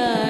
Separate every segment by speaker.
Speaker 1: yeah.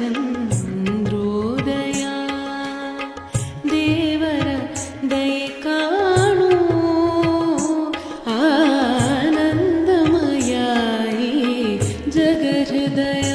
Speaker 1: ಚಂದ್ರೋದಯ ದೇವರ ದಯ ಕಾಣು ಆನಂದಮಯ ಜಗಹೃದಯ